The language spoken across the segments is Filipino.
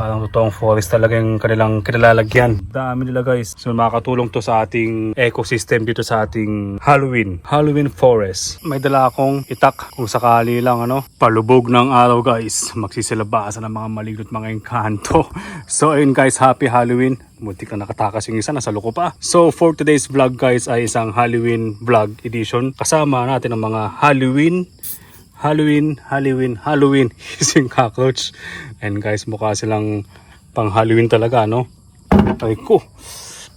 Parang totoong forest talaga yung kanilang kinalalagyan. Dami nila guys. So makakatulong to sa ating ecosystem dito sa ating Halloween. Halloween forest. May dala akong itak kung sakali lang ano. Palubog ng araw guys. Magsisilabasan ng mga maligno at mga engkanto. So ayun guys, happy Halloween. Muntik na nakatakas yung isa, nasa loko pa. So for today's vlog guys ay isang Halloween vlog edition. Kasama natin ang mga Halloween Halloween, Halloween, Halloween using cockroach. And guys, mukha silang pang Halloween talaga, no? Ay ko,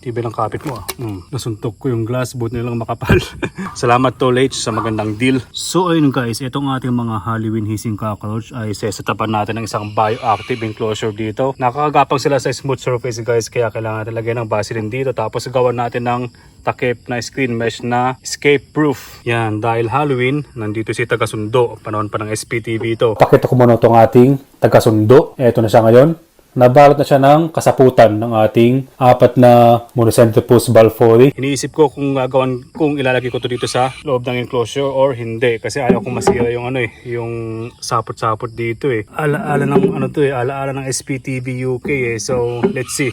tibay ng kapit mo ah. Mm, nasuntok ko yung glass, buti nilang makapal. Salamat to H sa magandang deal. So ayun guys, itong ating mga Halloween hissing cockroach ay sesetapan natin ng isang bioactive enclosure dito. Nakakagapang sila sa smooth surface guys, kaya kailangan lagyan ng basilin dito. Tapos gawan natin ng takip na screen mesh na escape proof. Yan, dahil Halloween, nandito si Tagasundo. Panahon pa ng SPTV ito. Pakita ko muna itong ating Tagasundo. Ito na siya ngayon. Nabalot na siya ng kasaputan ng ating apat na monocentripus balfouri. Iniisip ko kung gagawin, kung ilalagay ko to dito sa loob ng enclosure or hindi. Kasi ayaw kong masira yung ano eh, yung sapot-sapot dito eh. Ala-ala ng ano to eh, ala-ala ng SPTV UK eh. So, let's see.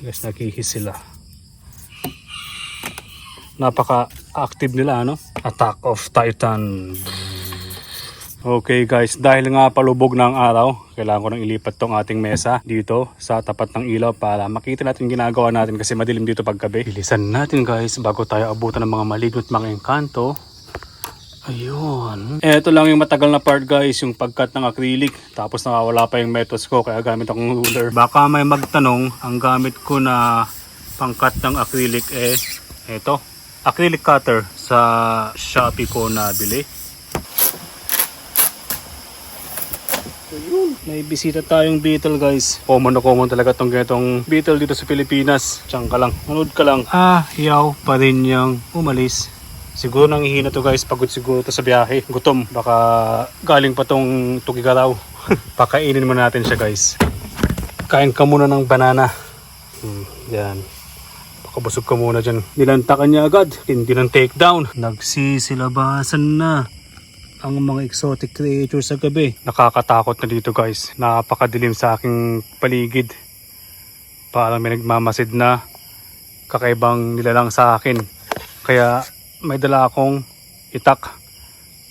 Guys, nakihis sila napaka-active nila ano Attack of Titan Okay guys, dahil nga palubog ng araw, kailangan ko nang ilipat tong ating mesa dito sa tapat ng ilaw para makita natin ginagawa natin kasi madilim dito paggabi. Bilisan natin guys bago tayo abutan ng mga maligno at mga engkanto. Ayun. Ito lang yung matagal na part guys, yung pagkat ng acrylic. Tapos nakawala pa yung methods ko kaya gamit akong ruler. Baka may magtanong, ang gamit ko na pangkat ng acrylic eh, ito. Acrylic cutter sa Shopee ko nabili. Ayun, may bisita tayong beetle guys. Common na common talaga tong ganitong beetle dito sa Pilipinas. Diyan ka lang, manood ka lang. Ah, yaw pa rin niyang umalis. Siguro nang hihina to guys, pagod siguro to sa biyahe. Gutom, baka galing pa tong tugigaraw. Pakainin muna natin siya guys. Kain ka muna ng banana. Hmm, yan. Pakabusog ka muna dyan. Nilantakan niya agad. Hindi ng takedown. Nagsisilabasan na ang mga exotic creatures sa gabi. Nakakatakot na dito guys. Napakadilim sa aking paligid. Parang may nagmamasid na kakaibang nilalang sa akin. Kaya may dala akong itak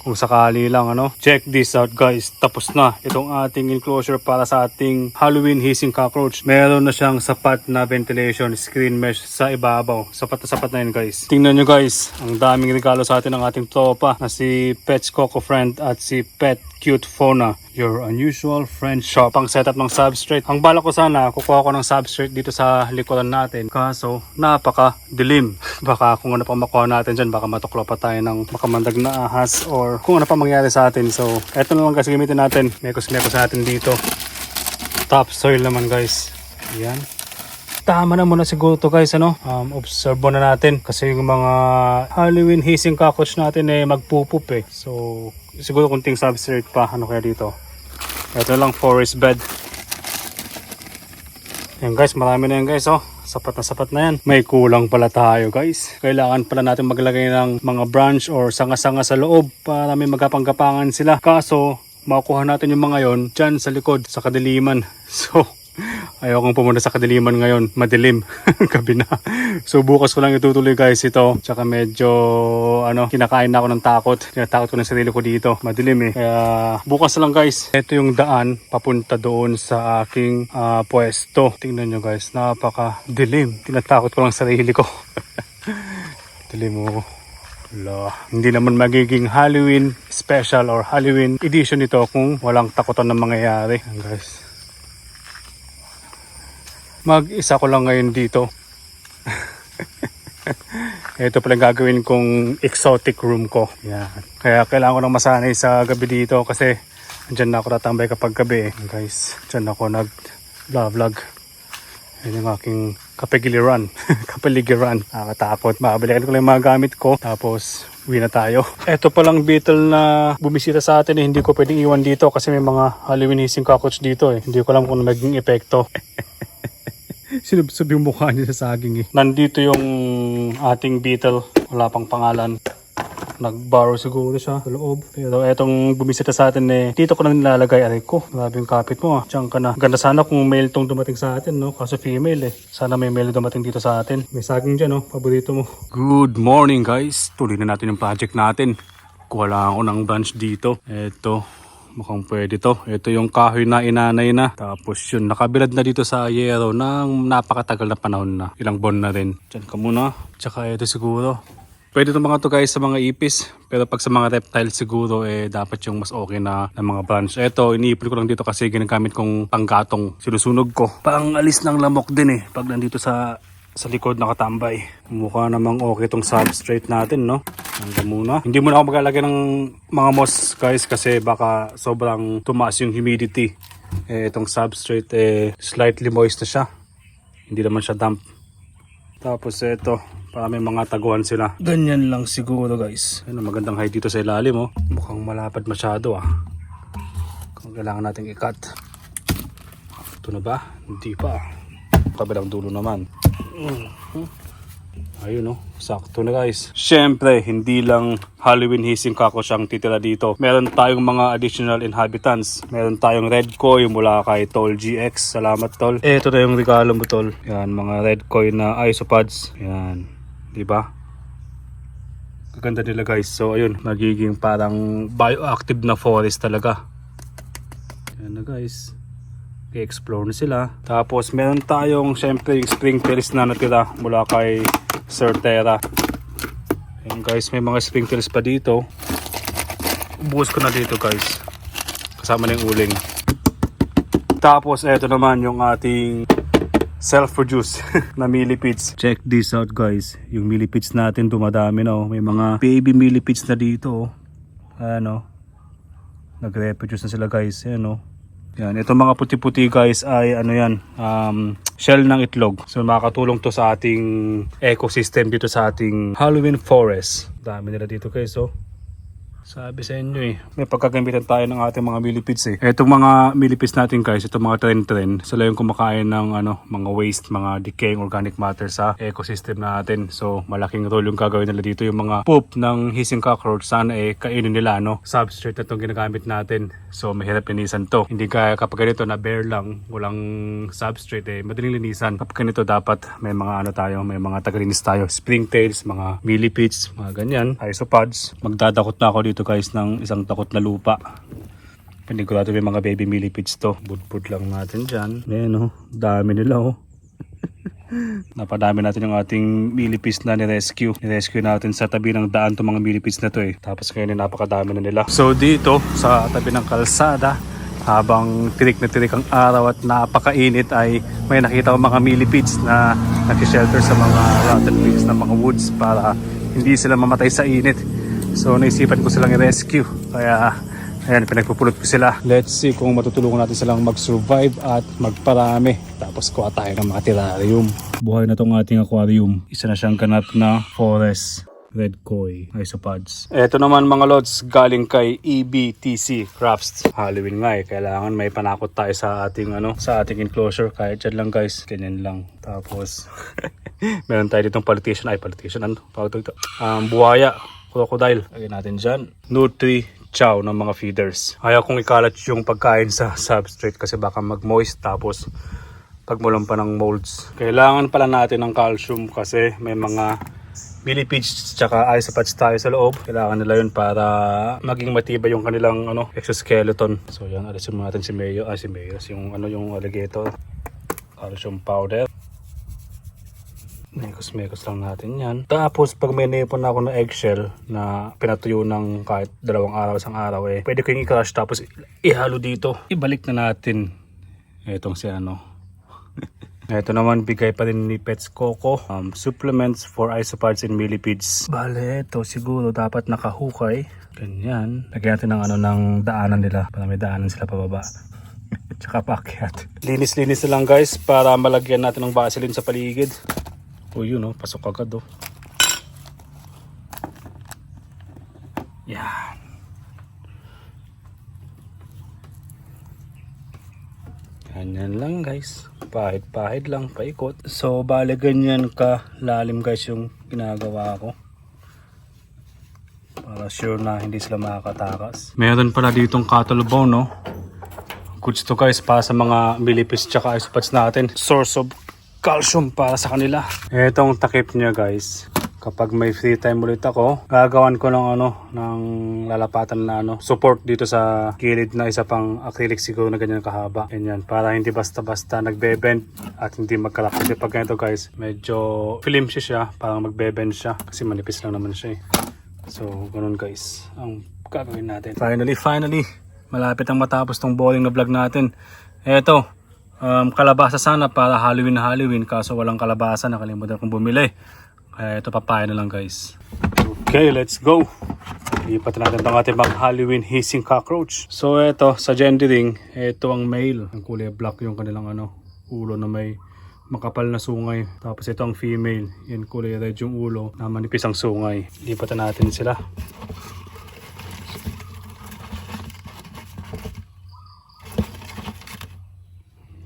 kung sakali lang ano. Check this out guys. Tapos na itong ating enclosure para sa ating Halloween hissing cockroach. Meron na siyang sapat na ventilation screen mesh sa ibabaw. Sapat na sapat na yun guys. Tingnan nyo guys. Ang daming regalo sa atin ng ating tropa na si Pets Coco Friend at si Pet Cute Fauna. Your unusual friend shop. Pang setup ng substrate. Ang bala ko sana, kukuha ko ng substrate dito sa likuran natin. Kaso, napaka dilim. Baka kung ano pa makuha natin dyan, baka matuklo pa tayo ng makamandag na ahas or kung ano pa mangyari sa atin. So, eto na lang kasi gamitin natin. Mekos-mekos natin dito. Topsoil naman guys. Yan tama na muna siguro to guys ano um, observe na natin kasi yung mga Halloween hissing cockroach natin eh magpupup eh so siguro kunting substrate pa ano kaya dito ito lang forest bed yan guys marami na yan guys oh sapat na sapat na yan. May kulang pala tayo guys. Kailangan pala natin maglagay ng mga branch or sanga-sanga sa loob para may magapang-gapangan sila. Kaso makukuha natin yung mga yon dyan sa likod sa kadiliman. So Ayaw kong pumunta sa kadiliman ngayon. Madilim. Gabi na. So bukas ko lang itutuloy guys ito. Tsaka medyo ano, kinakain na ako ng takot. Tinatakot ko ng sarili ko dito. Madilim eh. Kaya bukas lang guys. Ito yung daan papunta doon sa aking ah, pwesto. Tingnan nyo guys. Napaka dilim. Tinatakot ko lang sarili ko. dilim mo. Wala. Hindi naman magiging Halloween special or Halloween edition ito kung walang takutan na mangyayari. Guys. Mag-isa ko lang ngayon dito. Ito pala gagawin kong exotic room ko. Yan. Kaya kailangan ko nang masanay sa gabi dito kasi andyan na ako tatambay kapag gabi. eh. Guys, dyan ako nag vlog. Yan yung aking kapigiliran. Kapaligiran. Nakakatakot. Mabalikan ko lang yung mga gamit ko. Tapos, uwi na tayo. Ito palang beetle na bumisita sa atin eh. Hindi ko pwedeng iwan dito kasi may mga Halloween hissing cockroach dito eh. Hindi ko alam kung magiging epekto. Sinubsob yung mukha niya sa saging eh. Nandito yung ating beetle. Wala pang pangalan. nag-borrow siguro siya sa loob. Pero etong bumisita sa atin eh, dito ko na nilalagay. Aray ko, grabe yung kapit mo ah. Diyan ka na. Ganda sana kung male tong dumating sa atin, no? Kaso female eh. Sana may male dumating dito sa atin. May saging dyan, no? Paborito mo. Good morning, guys. Tuloy na natin yung project natin. Kuha lang ako ng branch dito. Eto, Mukhang pwede to. Ito yung kahoy na inanay na. Tapos yun, nakabilad na dito sa yero ng napakatagal na panahon na. Ilang buwan na rin. Diyan ka muna. Tsaka ito siguro. Pwede itong mga to guys sa mga ipis. Pero pag sa mga reptile siguro eh dapat yung mas okay na, na mga branch. Ito, iniipon ko lang dito kasi ginagamit kong panggatong. Sinusunog ko. Pang alis ng lamok din eh. Pag nandito sa sa likod nakatambay. Mukha namang okay itong substrate natin, no? Hanggang muna. Hindi muna ako maglalagay ng mga moss, guys, kasi baka sobrang tumaas yung humidity. Eh, itong substrate, eh, slightly moist na siya. Hindi naman siya damp. Tapos ito, para may mga taguan sila. Ganyan lang siguro, guys. Ano, magandang height dito sa ilalim, oh. Mukhang malapad masyado, ah. Kung kailangan natin i-cut. Ito na ba? Hindi pa. Kabilang dulo naman. Ayun oh, sakto na guys. Siyempre, hindi lang Halloween hissing kakos ang titira dito. Meron tayong mga additional inhabitants. Meron tayong red koi mula kay Tol GX. Salamat Tol. Ito na yung regalo mo Tol. Yan, mga red koi na isopods. Yan, di ba? Gaganda nila guys. So ayun, nagiging parang bioactive na forest talaga. Yan na guys i-explore na sila. Tapos meron tayong syempre yung springtails na natira mula kay Sir Terra. Ayan guys, may mga springtails pa dito. Ubuhos ko na dito guys. Kasama na yung uling. Tapos eto naman yung ating self-produce na millipedes. Check this out guys. Yung millipedes natin dumadami na oh. May mga baby millipedes na dito oh. Ano. Nag-reproduce na sila guys. Ayan oh. Yan, itong mga puti-puti guys ay ano yan, um, shell ng itlog. So makakatulong to sa ating ecosystem dito sa ating Halloween forest. Dami nila dito guys, oh. Sabi sa inyo eh, may pagkagamitan tayo ng ating mga millipedes eh. Itong mga millipedes natin guys, itong mga tren-tren, sila yung kumakain ng ano, mga waste, mga decaying organic matter sa ecosystem natin. So malaking role yung gagawin nila dito, yung mga poop ng hissing cockroach, sana eh kainin nila no, substrate na itong ginagamit natin. So mahirap linisan to. Hindi kaya kapag ganito na bare lang, walang substrate eh, madaling linisan. Kapag ganito dapat may mga ano tayo, may mga tagalinis tayo. Springtails, mga millipedes, mga ganyan, isopods. Magdadakot na ako dito guys ng isang takot na lupa. Panigurado may mga baby millipedes to. Budbud lang natin dyan. Ayan oh, dami nila oh. Napadami natin yung ating millipedes na ni-rescue. Ni-rescue natin sa tabi ng daan itong mga millipedes na to eh. Tapos ngayon napakadami na nila. So dito sa tabi ng kalsada, habang tirik na tirik ang araw at napakainit ay may nakita ko mga millipedes na nakishelter sa mga rotten twigs ng mga woods para hindi sila mamatay sa init. So naisipan ko silang i-rescue. Kaya ayan, pinagpupulot ko sila. Let's see kung matutulungan natin silang mag-survive at magparami. Tapos kuha tayo ng mga terrarium. Buhay na tong ating aquarium. Isa na siyang ganap na forest. Red Koi Isopods. Ito naman mga lods galing kay EBTC Crafts. Halloween nga eh. Kailangan may panakot tayo sa ating ano, sa ating enclosure. Kahit dyan lang guys. Ganyan lang. Tapos meron tayo ditong politician. Ay politician ano? Pawag ito. Um, buhaya. Crocodile. Lagyan natin dyan. Nutri chow ng mga feeders. Ayaw kong ikalat yung pagkain sa substrate kasi baka mag-moist tapos pagmulan pa ng molds. Kailangan pala natin ng calcium kasi may mga millipedes tsaka isopods tayo sa loob. Kailangan nila yun para maging matibay yung kanilang ano, exoskeleton. So yan, alisin mo natin si Mayo. Ah, si Mayo. Yung ano yung alligator. Calcium powder. Mekos-mekos lang natin yan. Tapos pag may naipon ako na eggshell na pinatuyo ng kahit dalawang araw, isang araw eh, pwede ko yung i-crush tapos ihalo dito. Ibalik na natin itong si ano, ito naman bigay pa rin ni Pets Coco um, supplements for isopods and millipedes. Bale, ito siguro dapat nakahukay. Ganyan. Lagyan natin ng ano ng daanan nila para may daanan sila pababa. Tsaka paakyat. Linis-linis na lang guys para malagyan natin ng vaseline sa paligid. O yun oh, pasok agad oh. Yan. Ganyan lang guys. Pahid-pahid lang, paikot. So, bale ganyan ka lalim guys yung ginagawa ko. para sure na hindi sila makakatakas. Meron pala ditong cattle bone, no? Goods to guys para sa mga millipits tsaka isopods natin. Source of calcium para sa kanila. Etong takip niya guys. Kapag may free time ulit ako, gagawan ko ng ano, ng lalapatan na ano, support dito sa gilid na isa pang acrylic siguro na ganyan kahaba. Ganyan, para hindi basta-basta nagbe-bend at hindi magkalak. Kasi pag ganito guys, medyo film siya siya, parang magbe-bend siya. Kasi manipis lang naman siya eh. So, ganun guys, ang gagawin natin. Finally, finally, malapit ang matapos tong bowling na vlog natin. Eto, um, kalabasa sana para Halloween na Halloween kaso walang kalabasa, nakalimutan kong bumili. Kaya ito papaya na lang guys. Okay, let's go. Lipat natin itong ating mga Halloween hissing cockroach. So eto, sa gendering, ito ang male. Ang kulay black yung kanilang ano, ulo na may makapal na sungay. Tapos ito ang female. Yan kulay red yung ulo na manipis ang sungay. Lipatan natin sila.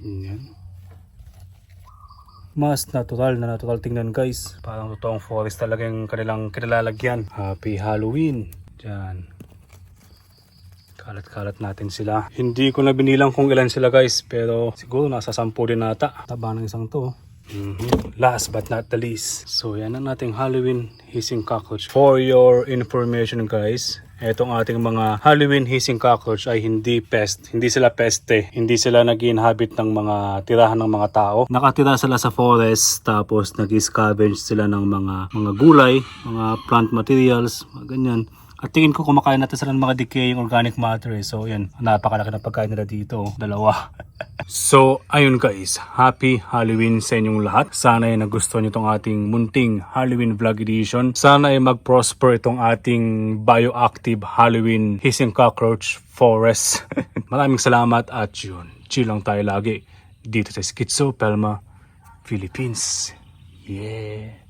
Yan. Mas natural na natural tingnan guys. Parang totoong forest talaga yung kanilang kinalalagyan. Happy Halloween. Diyan. Kalat-kalat natin sila. Hindi ko na binilang kung ilan sila guys. Pero siguro nasa sampu din nata. Taba ng isang to. Mhm. Last but not the least. So yan ang ating Halloween hissing cockroach. For your information guys, Etong ating mga Halloween hissing cockroach ay hindi pest. Hindi sila peste. Hindi sila nag inhabit ng mga tirahan ng mga tao. Nakatira sila sa forest tapos nag scavenge sila ng mga mga gulay, mga plant materials, mga ganyan. At tingin ko kumakain natin sila ng mga decaying organic matter eh. So yan, napakalaki ng pagkain nila dito. Dalawa. so ayun guys, happy Halloween sa inyong lahat. Sana ay nagustuhan nyo itong ating munting Halloween vlog edition. Sana ay mag-prosper itong ating bioactive Halloween hissing cockroach forest. Maraming salamat at yun, chill lang tayo lagi dito sa Schizo Pelma, Philippines. Yeah.